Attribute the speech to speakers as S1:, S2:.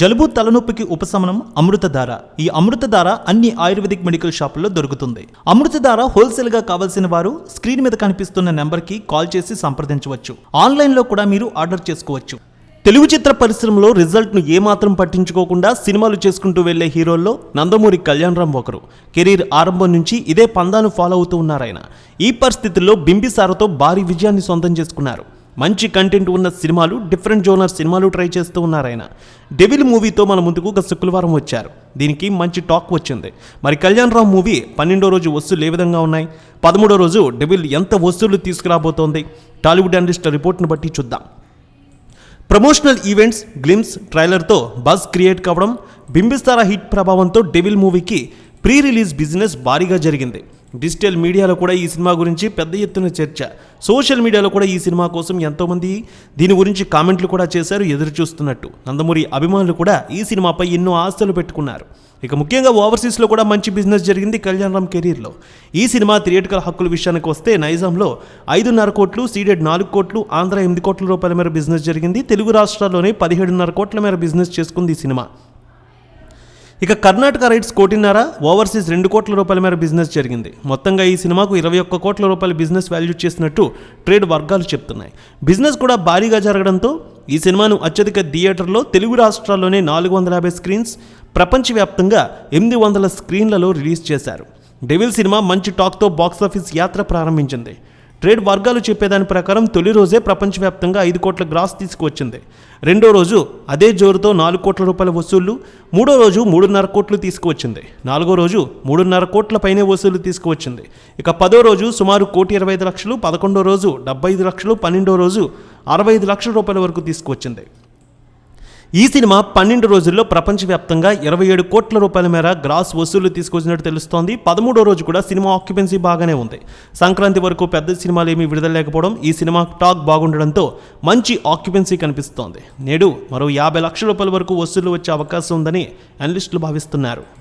S1: జలుబు తలనొప్పికి ఉపశమనం అమృతధార. ఈ అమృతధార అన్ని ఆయుర్వేదిక్ మెడికల్ షాపుల్లో దొరుకుతుంది. అమృతధార హోల్సేల్గా కావాల్సిన వారు స్క్రీన్ మీద కనిపిస్తున్న నెంబర్కి కాల్ చేసి సంప్రదించవచ్చు. ఆన్లైన్లో కూడా మీరు ఆర్డర్ చేసుకోవచ్చు. తెలుగు చిత్ర పరిశ్రమలో రిజల్ట్ను ఏమాత్రం పట్టించుకోకుండా సినిమాలు చేసుకుంటూ వెళ్ళే హీరోల్లో నందమూరి కళ్యాణరామ్ ఒకరు. కెరీర్ ఆరంభం నుంచి ఇదే పందాను ఫాలో అవుతూ ఉన్నారాయన. ఈ పరిస్థితుల్లో బింబిసారతో భారీ విజయాన్ని సొంతం చేసుకున్నారు. మంచి కంటెంట్ ఉన్న సినిమాలు డిఫరెంట్ జోనర్ సినిమాలు ట్రై చేస్తూ ఉన్నారాయన డెవిల్ మూవీతో మన ముందుకు ఒక శుక్రవారం వచ్చారు. దీనికి మంచి టాక్ వచ్చింది. మరి కళ్యాణ్ రామ్ మూవీ పన్నెండో రోజు వస్తువులు ఏ విధంగా ఉన్నాయి? పదమూడో రోజు డెవిల్ ఎంత వస్తువులు తీసుకురాబోతోంది? టాలీవుడ్ అనలిస్ట్ రిపోర్ట్ను బట్టి చూద్దాం. ప్రమోషనల్ ఈవెంట్స్ గ్లిమ్స్ ట్రైలర్తో బజ్ క్రియేట్ కావడం బింబిస్తారా హిట్ ప్రభావంతో డెవిల్ మూవీకి ప్రీ రిలీజ్ బిజినెస్ భారీగా జరిగింది. డిజిటల్ మీడియాలో కూడా ఈ సినిమా గురించి పెద్ద ఎత్తున చర్చ. సోషల్ మీడియాలో కూడా ఈ సినిమా కోసం ఎంతోమంది దీని గురించి కామెంట్లు కూడా చేశారు ఎదురు చూస్తున్నట్టు నందమూరి అభిమానులు కూడా ఈ సినిమాపై ఎన్నో ఆస్తులు పెట్టుకున్నారు. ఇక ముఖ్యంగా ఓవర్సీస్లో కూడా మంచి బిజినెస్ జరిగింది కళ్యాణ్ రామ్ కెరీర్లో. ఈ సినిమా థియేటికల్ హక్కుల విషయానికి వస్తే నైజాంలో ఐదున్నర కోట్లు సీడెడ్ నాలుగు కోట్లు ఆంధ్ర ఎనిమిది కోట్ల రూపాయల మేర బిజినెస్ జరిగింది. తెలుగు రాష్ట్రాల్లోనే పదిహేడున్నర కోట్ల మేర బిజినెస్ చేసుకుంది ఈ సినిమా. ఇక కర్ణాటక రైట్స్ కోటిన్నర ఓవర్సీస్ రెండు కోట్ల రూపాయల మేర బిజినెస్ జరిగింది. మొత్తంగా ఈ సినిమాకు ఇరవై ఒక్క కోట్ల రూపాయల బిజినెస్ వాల్యూ చేసినట్టు ట్రేడ్ వర్గాలు చెప్తున్నాయి. బిజినెస్ కూడా భారీగా జరగడంతో ఈ సినిమాను అత్యధిక థియేటర్లో తెలుగు రాష్ట్రాల్లోనే నాలుగు వందల యాభై స్క్రీన్స్ ప్రపంచవ్యాప్తంగా ఎనిమిది వందల స్క్రీన్లలో రిలీజ్ చేశారు. డెవిల్ సినిమా మంచి టాక్తో బాక్సాఫీస్ యాత్ర ప్రారంభించింది. ట్రేడ్ వర్గాలు చెప్పేదాని ప్రకారం తొలి రోజే ప్రపంచవ్యాప్తంగా ఐదు కోట్ల గ్రాస్ తీసుకువచ్చింది. రెండో రోజు అదే జోరుతో నాలుగు కోట్ల రూపాయల వసూళ్ళు మూడో రోజు మూడున్నర కోట్లు తీసుకువచ్చింది. నాలుగో రోజు మూడున్నర కోట్ల పైనే వసూలు తీసుకువచ్చింది. ఇక పదో రోజు సుమారు కోటి ఇరవై ఐదు లక్షలు పదకొండో రోజు డెబ్బై ఐదు లక్షలు పన్నెండో రోజు అరవై ఐదు లక్షల రూపాయల వరకు తీసుకువచ్చింది. ఈ సినిమా పన్నెండు రోజుల్లో ప్రపంచవ్యాప్తంగా ఇరవై ఏడు కోట్ల రూపాయల మేర గ్రాస్ వసూలు తీసుకొచ్చినట్టు తెలుస్తోంది. పదమూడో రోజు కూడా సినిమా ఆక్యుపెన్సీ బాగానే ఉంది. సంక్రాంతి వరకు పెద్ద సినిమాలు ఏమీ విడుదల లేకపోవడం ఈ సినిమా టాక్ బాగుండడంతో మంచి ఆక్యుపెన్సీ కనిపిస్తోంది. నేడు మరో యాభై లక్షల రూపాయల వరకు వసూలు వచ్చే అవకాశం ఉందని అనలిస్టులు భావిస్తున్నారు.